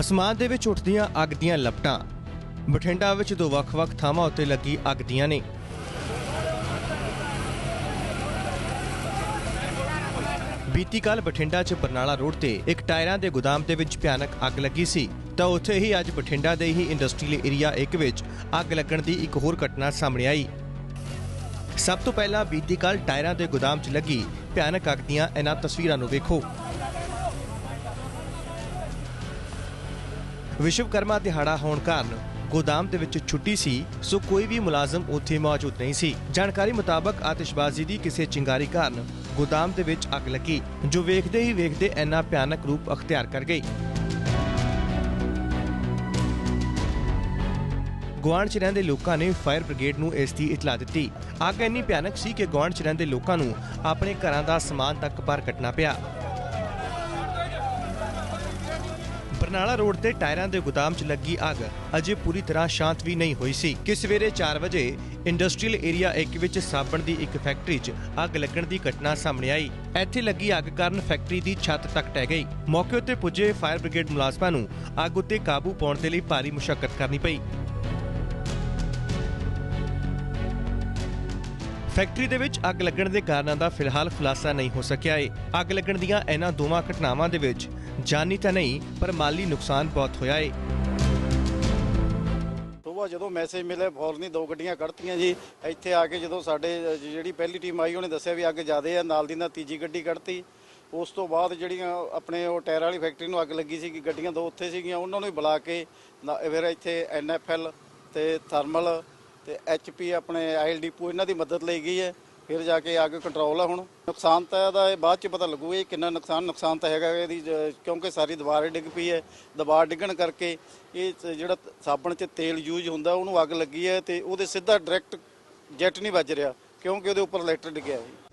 ਅਸਮਾਨ ਦੇ ਵਿੱਚ ਉੱਠਦੀਆਂ ਅੱਗ ਦੀਆਂ ਲਪਟਾਂ। ਬਠਿੰਡਾ ਵਿੱਚ ਦੋ ਵੱਖ-ਵੱਖ ਥਾਵਾਂ ਉੱਤੇ ਲੱਗੀ ਅੱਗ ਦੀਆਂ ਨੇ। ਬੀਤੀ ਕੱਲ ਬਠਿੰਡਾ 'ਚ ਬਰਨਾਲਾ ਰੋਡ ਤੇ ਇੱਕ ਟਾਇਰਾਂ ਦੇ ਗੋਦਾਮ ਦੇ ਵਿੱਚ ਭਿਆਨਕ ਅੱਗ ਲੱਗੀ ਸੀ। ਤਾਂ ਉੱਥੇ ਹੀ ਅੱਜ ਬਠਿੰਡਾ ਦੇ ਹੀ ਇੰਡਸਟਰੀਅਲ ਏਰੀਆ 1 ਵਿੱਚ ਅੱਗ ਲੱਗਣ ਦੀ ਇੱਕ ਹੋਰ ਘਟਨਾ ਸਾਹਮਣੇ ਆਈ। ਸਭ ਤੋਂ ਪਹਿਲਾਂ ਬੀਤੀ ਕੱਲ ਟਾਇਰਾਂ ਦੇ ਗੋਦਾਮ 'ਚ ਲੱਗੀ ਭਿਆਨਕ ਅੱਗ ਦੀਆਂ ਇਹਨਾਂ ਤਸਵੀਰਾਂ ਨੂੰ ਵੇਖੋ। ਵਿਸ਼ਵਕਰਮਾ ਦਿਹਾੜਾ ਹੋਣ ਕਾਰਨ ਗੋਦਾਮ ਦੇ ਵਿੱਚ ਛੁੱਟੀ ਸੀ, ਸੋ ਕੋਈ ਵੀ ਮੁਲਾਜ਼ਮ ਉੱਥੇ ਮੌਜੂਦ ਨਹੀਂ ਸੀ। ਜਾਣਕਾਰੀ ਮੁਤਾਬਕ ਆਤਿਸ਼ਬਾਜ਼ੀ ਦੀ ਕਿਸੇ ਚਿੰਗਾਰੀ ਕਾਰਨ ਗੋਦਾਮ ਦੇ ਵਿੱਚ ਅੱਗ ਲੱਗੀ, ਜੋ ਵੇਖਦੇ ਹੀ ਵੇਖਦੇ ਇੰਨਾ ਭਿਆਨਕ ਰੂਪ ਅਖਤਿਆਰ ਕਰ ਗਈ। ਗੁਆਂਢ 'ਚ ਰਹਿੰਦੇ ਲੋਕਾਂ ਨੇ ਫਾਇਰ ਬ੍ਰਿਗੇਡ ਨੂੰ ਇਸ ਦੀ ਇਤਲਾਹ ਦਿੱਤੀ। ਅੱਗ ਇੰਨੀ ਭਿਆਨਕ ਸੀ ਕਿ ਗੁਆਂਢ 'ਚ ਰਹਿੰਦੇ ਲੋਕਾਂ ਨੂੰ ਆਪਣੇ ਘਰਾਂ ਦਾ ਸਮਾਨ ਤੱਕ ਪਾਰ ਕੱਟਣਾ ਪਿਆ। ਬਰਨਾਲਾ ਰੋਡ ਤੇ ਟਾਇਰਾਂ ਦੇ ਗੋਦਾਮ 'ਚ ਲੱਗੀ ਅੱਗ। ਅਜੇ ਪੂਰੀ ਤਰ੍ਹਾਂ ਸ਼ਾਂਤ ਵੀ ਨਹੀਂ ਹੋਈ ਸੀ। ਕਿ ਸਵੇਰੇ 4 ਵਜੇ ਇੰਡਸਟਰੀਅਲ ਏਰੀਆ 1 ਵਿੱਚ ਸਾਬਣ ਦੀ ਇੱਕ ਫੈਕਟਰੀ 'ਚ ਅੱਗ ਲੱਗਣ ਦੀ ਘਟਨਾ ਸਾਹਮਣੇ ਆਈ। ਇੱਥੇ ਲੱਗੀ ਅੱਗ ਕਾਰਨ ਫੈਕਟਰੀ ਦੀ ਛੱਤ ਤੱਕ ਟਹਿ ਗਈ। ਮੌਕੇ ਉੱਤੇ ਪੁੱਜੇ ਫਾਇਰ ਬ੍ਰਿਗੇਡ ਮੁਲਾਜ਼ਮਾਂ ਨੂੰ ਅੱਗ ਉੱਤੇ ਕਾਬੂ ਪਾਉਣ ਦੇ ਲਈ ਭਾਰੀ ਮੁਸ਼ਕਲ ਕਰਨੀ ਪਈ। ਫੈਕਟਰੀ ਦੇ ਵਿੱਚ ਅੱਗ ਲੱਗਣ ਦੇ ਕਾਰਨਾਂ ਦਾ ਫਿਲਹਾਲ ਖੁਲਾਸਾ ਨਹੀਂ ਹੋ ਸਕਿਆ ਏ। ਅੱਗ ਲੱਗਣ ਦੀਆਂ ਇਹਨਾਂ ਦੋਵਾਂ ਘਟਨਾਵਾਂ ਦੇ ਵਿੱਚ ਜਾਨੀ ਤਾਂ ਨਹੀਂ, ਪਰ ਮਾਲੀ ਨੁਕਸਾਨ ਬਹੁਤ ਹੋਇਆ ਏ। ਸੁਬਾਹ ਜਦੋਂ ਮੈਸੇਜ ਮਿਲਿਆ ਫੌਰਨ ਹੀ ਦੋ ਗੱਡੀਆਂ ਕੱਢਤੀਆਂ ਜੀ। ਇੱਥੇ ਆ ਕੇ ਜਦੋਂ ਸਾਡੇ ਜਿਹੜੀ ਪਹਿਲੀ ਟੀਮ ਆਈ, ਉਹਨੇ ਦੱਸਿਆ ਵੀ ਅੱਗ ਜ਼ਿਆਦੇ ਆ। ਨਾਲ ਦੀ ਨਾਲ ਤੀਜੀ ਗੱਡੀ ਕੱਢਤੀ। ਉਸ ਤੋਂ ਬਾਅਦ ਜਿਹੜੀਆਂ ਆਪਣੇ ਉਹ ਟਾਇਰ ਵਾਲੀ ਫੈਕਟਰੀ ਨੂੰ ਅੱਗ ਲੱਗੀ ਸੀ ਕਿ ਗੱਡੀਆਂ ਦੋ ਉੱਥੇ ਸੀਗੀਆਂ। ਉਹਨਾਂ ਨੂੰ ਬੁਲਾ ਕੇ ਨਾ- ਫਿਰ ਇੱਥੇ ਐਨਐਫਐਲ ਤੇ ਥਰਮਲ ਤੇ ਐਚਪੀ ਆਪਣੇ ਆਇਲ ਡਿਪੂ ਇਹਨਾਂ ਦੀ ਮਦਦ ਲਈ ਗਈ ਹੈ। ਫਿਰ ਜਾ ਕੇ ਅੱਗ ਕੰਟਰੋਲ ਆ ਹੁਣ। ਨੁਕਸਾਨ ਤਾਂ ਇਹਦਾ ਇਹ ਬਾਅਦ ਚ ਪਤਾ ਲੱਗੂ ਇਹ ਕਿੰਨਾ ਨੁਕਸਾਨ ਨੁਕਸਾਨ ਤਾਂ ਹੈਗਾ ਇਹਦੀ ਜ- ਕਿਉਂਕਿ ਸਾਰੀ ਦੀਵਾਰ ਡਿੱਗ ਪਈ ਹੈ। ਦੀਵਾਰ ਡਿੱਗਣ ਕਰਕੇ ਇਹ ਤ- ਜਿਹੜਾ ਸਾਬਣ 'ਚ ਤੇਲ ਯੂਜ਼ ਹੁੰਦਾ, ਉਹਨੂੰ ਅੱਗ ਲੱਗੀ ਹੈ ਤੇ ਉਹਦੇ ਸਿੱਧਾ ਡਾਇਰੈਕਟ ਜੈਟ ਨਹੀਂ ਵੱਜ ਰਿਹਾ, ਕਿਉਂਕਿ ਉਹਦੇ ਉੱਪਰ ਲੈਟਰ ਡਿੱਗਿਆ ਹੈ